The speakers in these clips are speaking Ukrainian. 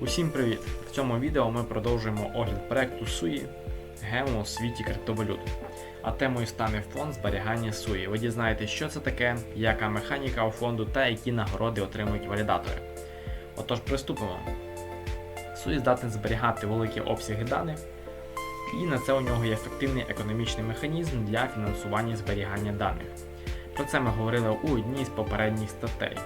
Усім привіт! В цьому відео ми продовжуємо огляд проекту SUI Гемо у світі криптовалют. А темою стане фонд зберігання SUI. Ви дізнаєтесь, що це таке, яка механіка у фонду та які нагороди отримують валідатори. Отож, приступимо. SUI здатний зберігати великі обсяги даних, і на це у нього є ефективний економічний механізм для фінансування зберігання даних. Про це ми говорили у одній з попередніх статей.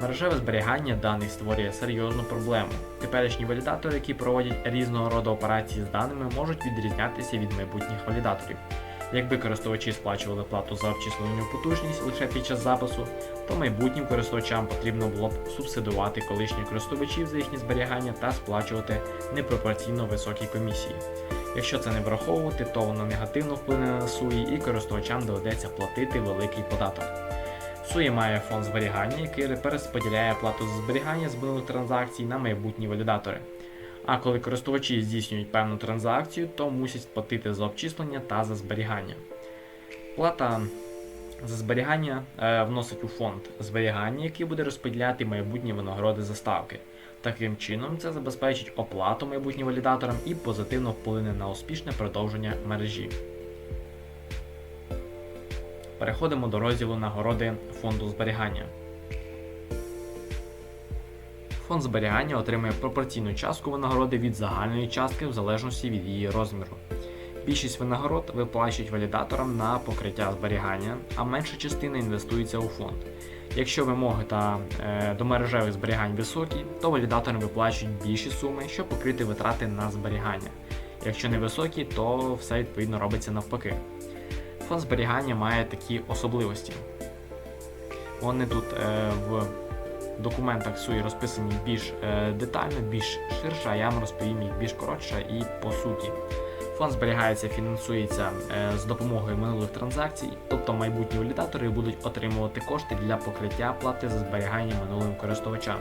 Мережеве зберігання даних створює серйозну проблему. Теперішні валідатори, які проводять різного роду операції з даними, можуть відрізнятися від майбутніх валідаторів. Якби користувачі сплачували плату за обчислену потужність лише під час запису, то майбутнім користувачам потрібно було б субсидувати колишніх користувачів за їхні зберігання та сплачувати непропорційно високі комісії. Якщо це не враховувати, то воно негативно вплине на SUI і користувачам доведеться платити великий податок. SUI має фонд зберігання, який перерозподіляє плату за зберігання з транзакцій на майбутні валідатори. А коли користувачі здійснюють певну транзакцію, то мусять сплатити за обчислення та за зберігання. Плата за зберігання е, вносить у фонд зберігання, який буде розподіляти майбутні винагороди за ставки. Таким чином, це забезпечить оплату майбутнім валідаторам і позитивно вплине на успішне продовження мережі. Переходимо до розділу нагороди фонду зберігання. Фонд зберігання отримує пропорційну частку винагороди від загальної частки в залежності від її розміру. Більшість винагород виплачують валідаторам на покриття зберігання, а менша частина інвестується у фонд. Якщо вимоги та е, до мережевих зберігань високі, то валідаторам виплачують більші суми, щоб покрити витрати на зберігання. Якщо не високі, то все відповідно робиться навпаки. Фонд зберігання має такі особливості. Вони тут е, в документах SUI розписані більш е, детально, більш ширше, а я вам розповім їх більш коротше і по суті. Фонд зберігається, фінансується е, з допомогою минулих транзакцій, тобто майбутні валідатори будуть отримувати кошти для покриття плати за зберігання минулим користувачам.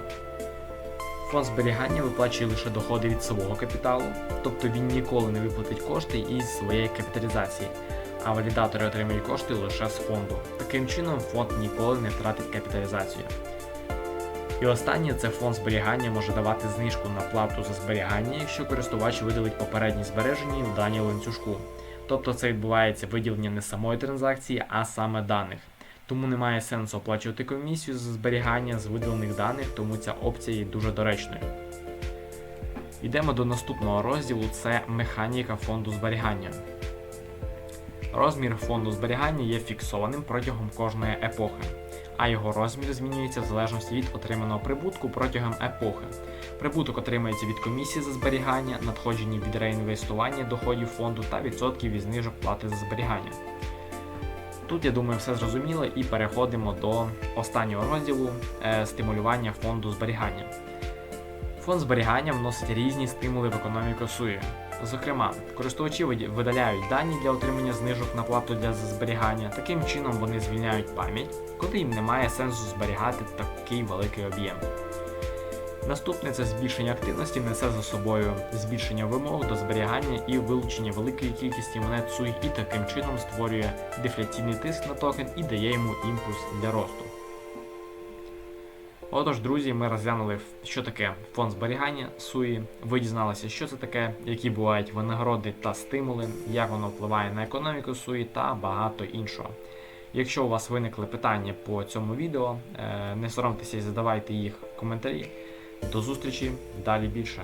Фонд зберігання виплачує лише доходи від свого капіталу, тобто він ніколи не виплатить кошти із своєї капіталізації, а валідатори отримують кошти лише з фонду. Таким чином, фонд ніколи не втратить капіталізацію. І останнє це фонд зберігання може давати знижку на плату за зберігання, якщо користувач видалить попередні збереження в даній ланцюжку. Тобто це відбувається виділення не самої транзакції, а саме даних. Тому немає сенсу оплачувати комісію за зберігання з видалених даних, тому ця опція є дуже доречною. Йдемо до наступного розділу це механіка фонду зберігання. Розмір фонду зберігання є фіксованим протягом кожної епохи, а його розмір змінюється в залежності від отриманого прибутку протягом епохи. Прибуток отримується від комісії за зберігання, надходження від реінвестування доходів фонду та відсотків від знижок плати за зберігання. Тут, я думаю, все зрозуміло і переходимо до останнього розділу е, стимулювання фонду зберігання. Фонд зберігання вносить різні стимули в економіку SUI. Зокрема, користувачі видаляють дані для отримання знижок на плату для зберігання. Таким чином вони звільняють пам'ять, коли їм немає сенсу зберігати такий великий об'єм. Наступне це збільшення активності несе за собою збільшення вимог до зберігання і вилучення великої кількості монет SUI і таким чином створює дефляційний тиск на токен і дає йому імпульс для росту. Отож, друзі, ми розглянули, що таке фонд зберігання суї. Ви дізналися, що це таке, які бувають винагороди та стимули, як воно впливає на економіку суї та багато іншого. Якщо у вас виникли питання по цьому відео, е, не соромтеся і задавайте їх в коментарі. До зустрічі, далі більше.